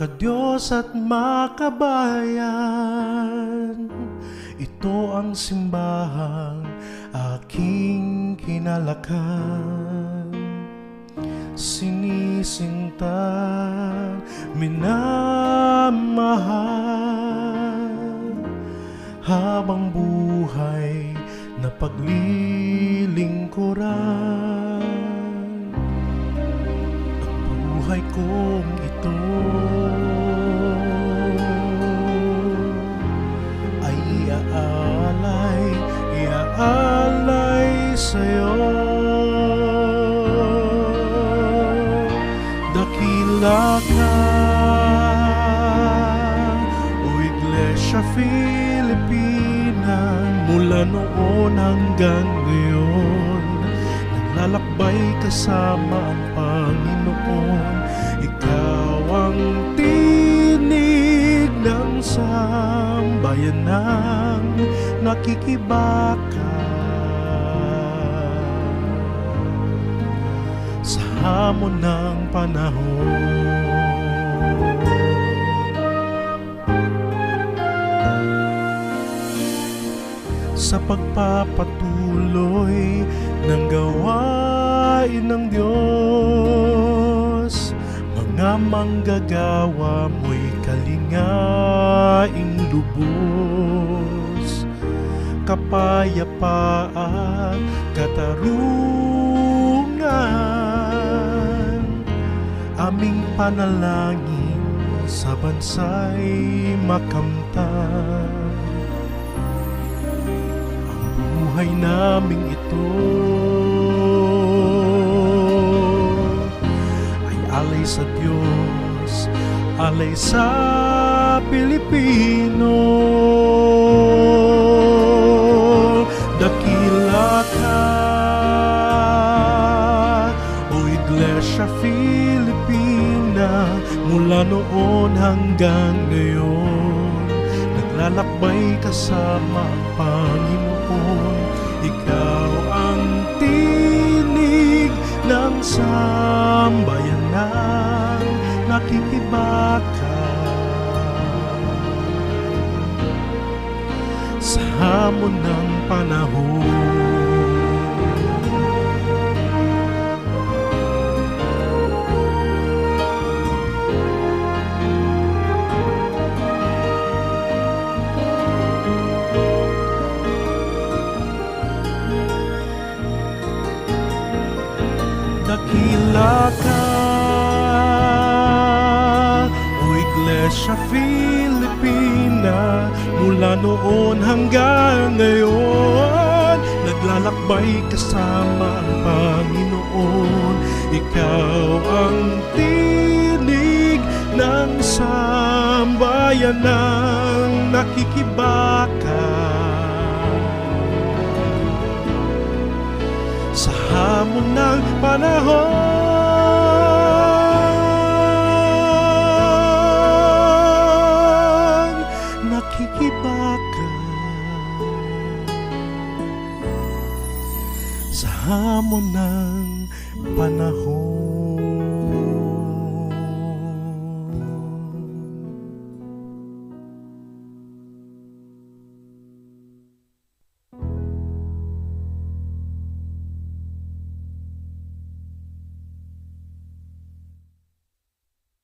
Makadiyos at makabayan Ito ang simbahang aking kinalakan Sinisinta, minamahal Habang buhay na paglilingkuran kong ito. Ay iaalay, iaalay sa'yo. Dakila ka O Iglesia Filipina Mula noon hanggang ngayon Naglalakbay kasama ang Panginoon sambayanang nakikibaka sa hamon ng panahon. Sa pagpapatuloy ng gawain ng Diyos, mga manggagawa mo'y kalingaing lubos, kapayapaan, katarungan, aming panalangin sa bansa'y makamtan. Ang buhay naming ito ay alay sa Diyos, alay sa Pilipino. Dakila ka, o Iglesia Filipina, mula noon hanggang ngayon. Naglalakbay kasama ang Panginoon Ikaw ang tinig ng sambayanang nakikibaka hamon ng panahon. Dakila ka O Iglesia Filipina Mula noon hanggang ngayon. Naglalakbay kasama ang Panginoon. Ikaw ang tinig ng sambayan ng nakikibaka. Sa hamon ng panahon sa hamon ng panahon